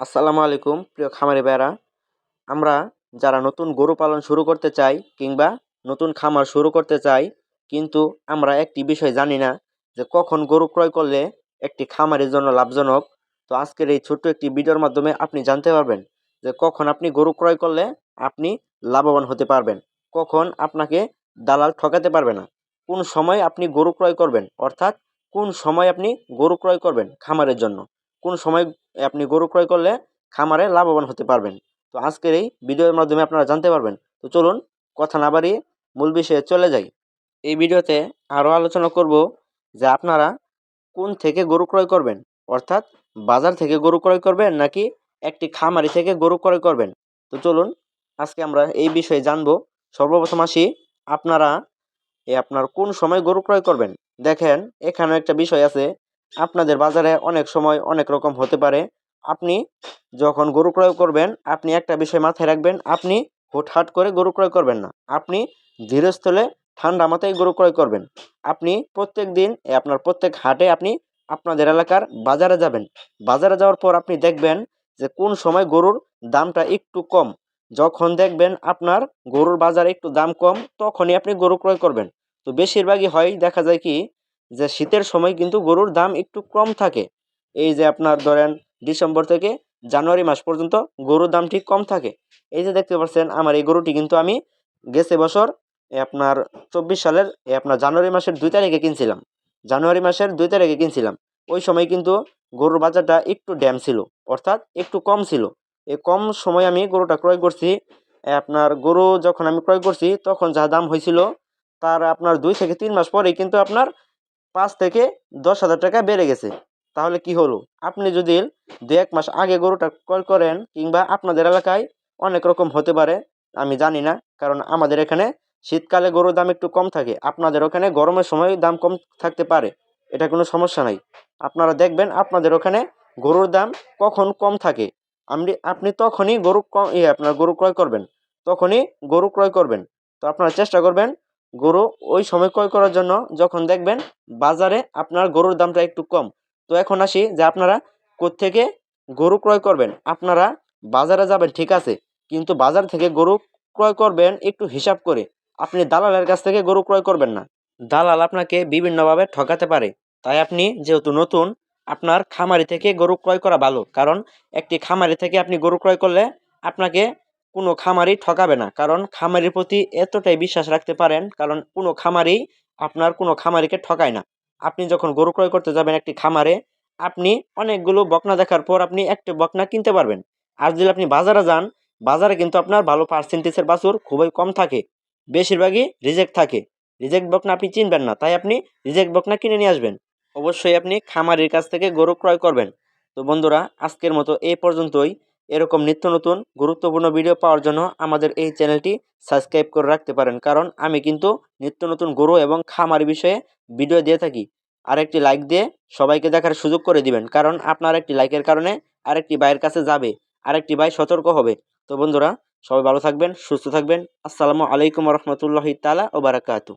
আসসালামু আলাইকুম, প্রিয় খামারি ভাইরা আমরা যারা নতুন গরু পালন শুরু করতে চাই কিংবা নতুন খামার শুরু করতে চাই, কিন্তু আমরা একটি বিষয় জানি না যে কখন গরু ক্রয় করলে একটি খামারের জন্য লাভজনক। তো আজকের এই ছোট্ট একটি ভিডিওর মাধ্যমে আপনি জানতে পারবেন যে কখন আপনি গরু ক্রয় করলে আপনি লাভবান হতে পারবেন। কখন আপনাকে দালাল ঠকাতে পারবে না। কোন সময় আপনি গরু ক্রয় করবেন, অর্থাৎ কোন সময় আপনি গরু ক্রয় করবেন খামারের জন্য। কোন সময় আপনি গরু ক্রয় করলে খামারে লাভবান হতে পারবেন। তো আজকের এই ভিডিওর মাধ্যমে আপনারা জানতে পারবেন। তো চলুন কথা না বাড়িয়ে মূল বিষয়ে চলে যাই। এই ভিডিওতে আরও আলোচনা করব যে আপনারা কোন থেকে গরু ক্রয় করবেন? অর্থাৎ বাজার থেকে গরু ক্রয় করবেন নাকি একটি খামারি থেকে গরু ক্রয় করবেন? তো চলুন আজকে আমরা এই বিষয়ে জানব। সর্বপ্রথম আসি, আপনারা এ আপনার কোন সময় গরু ক্রয় করবেন? দেখেন এখানে একটা বিষয় আছে। আপনাদের বাজারে অনেক সময় অনেক রকম হতে পারে। আপনি যখন গরু ক্রয় করবেন, আপনি একটা বিষয় মাথায় রাখবেন, আপনি হুটহাট করে গরু ক্রয় করবেন না। আপনি ধীরস্থলে ঠান্ডা মাথায় গরু ক্রয় করবেন। আপনি প্রত্যেক দিন আপনার প্রত্যেক হাটে আপনি আপনাদের এলাকার বাজারে যাবেন। বাজারে যাওয়ার পর আপনি দেখবেন যে কোন সময় গরুর দামটা একটু কম। যখন দেখবেন আপনার গরুর বাজারে একটু দাম কম, তখনই আপনি গরু ক্রয় করবেন। তো বেশিরভাগই হয়, দেখা যায় কি যে শীতের সময় কিন্তু গরুর দাম একটু কম থাকে। এই যে আপনার ধরেন ডিসেম্বর থেকে জানুয়ারি মাস পর্যন্ত গরুর দাম ঠিক কম থাকে। এই যে দেখতে পাচ্ছেন, আমার এই গরুটি কিন্তু আমি গেছে বছর আপনার চব্বিশ সালের আপনার জানুয়ারি মাসের দুই তারিখে কিনছিলাম। জানুয়ারি মাসের দুই তারিখে কিনছিলাম। ওই সময় কিন্তু গরুর বাজারটা একটু ড্যাম ছিল, অর্থাৎ একটু কম ছিল। এই কম সময় আমি গরুটা ক্রয় করছি। আপনার গরু যখন আমি ক্রয় করছি, তখন যা দাম হয়েছিল, তার আপনার দুই থেকে তিন মাস পরেই কিন্তু আপনার পাঁচ থেকে দশ হাজার টাকা বেড়ে গেছে। তাহলে কি হলো? আপনি যদি দু এক মাস আগে গরুটা ক্রয় করেন কিংবা আপনাদের এলাকায় অনেক রকম হতে পারে, আমি জানি না। কারণ আমাদের এখানে শীতকালে গরুর দাম একটু কম থাকে। আপনাদের ওখানে গরমের সময় দাম কম থাকতে পারে। এটা কোনো সমস্যা নাই। আপনারা দেখবেন আপনাদের ওখানে গরুর দাম কখন কম থাকে। আপনি আপনি তখনই গরু কম ইয়ে আপনার গরু ক্রয় করবেন। তখনই গরু ক্রয় করবেন। তো আপনারা চেষ্টা করবেন গরু ওই সময় ক্রয় করার জন্য যখন দেখবেন বাজারে আপনার গরুর দামটা একটু কম। তো এখন আসি যে আপনারা কোত্থেকে গরু ক্রয় করবেন। আপনারা বাজারে যাবেন, ঠিক আছে, কিন্তু বাজার থেকে গরু ক্রয় করবেন একটু হিসাব করে। আপনি দালালের কাছ থেকে গরু ক্রয় করবেন না। দালাল আপনাকে বিভিন্নভাবে ঠকাতে পারে। তাই আপনি যেহেতু নতুন, আপনার খামারি থেকে গরু ক্রয় করা ভালো। কারণ একটি খামারি থেকে আপনি গরু ক্রয় করলে আপনাকে কোনো খামারি ঠকাবে না। কারণ খামারির প্রতি এতটাই বিশ্বাস রাখতে পারেন, কারণ কোনো খামারি আপনার কোনো খামারিকে ঠকায় না। আপনি যখন গরু ক্রয় করতে যাবেন একটি খামারে, আপনি অনেকগুলো বকনা দেখার পর আপনি একটি বকনা কিনতে পারবেন। আর যদি আপনি বাজারে যান, বাজারে কিন্তু আপনার ভালো পার্সেন্টেজের বাছুর খুবই কম থাকে। বেশিরভাগই রিজেক্ট থাকে। রিজেক্ট বকনা আপনি চিনবেন না, তাই আপনি রিজেক্ট বকনা কিনে নিয়ে আসবেন। অবশ্যই আপনি খামারির কাছ থেকে গরু ক্রয় করবেন। তো বন্ধুরা, আজকের মতো এই পর্যন্তই। এরকম নিত্য নতুন, গুরুত্বপূর্ণ ভিডিও পাওয়ার জন্য আমাদের এই চ্যানেলটি সাবস্ক্রাইব করে রাখতে পারেন। কারণ আমি কিন্তু নিত্য নতুন গরু এবং খামার বিষয়ে ভিডিও দিয়ে থাকি। আরেকটি লাইক দিয়ে সবাইকে দেখার সুযোগ করে দিবেন। কারণ আপনার একটি লাইকের কারণে আরেকটি ভাইয়ের কাছে যাবে, আরেকটি ভাই সতর্ক হবে। তো বন্ধুরা, সবাই ভালো থাকবেন, সুস্থ থাকবেন। আসসালামু আলাইকুম রহমতুল্লাহ তালা ও বারাকাতু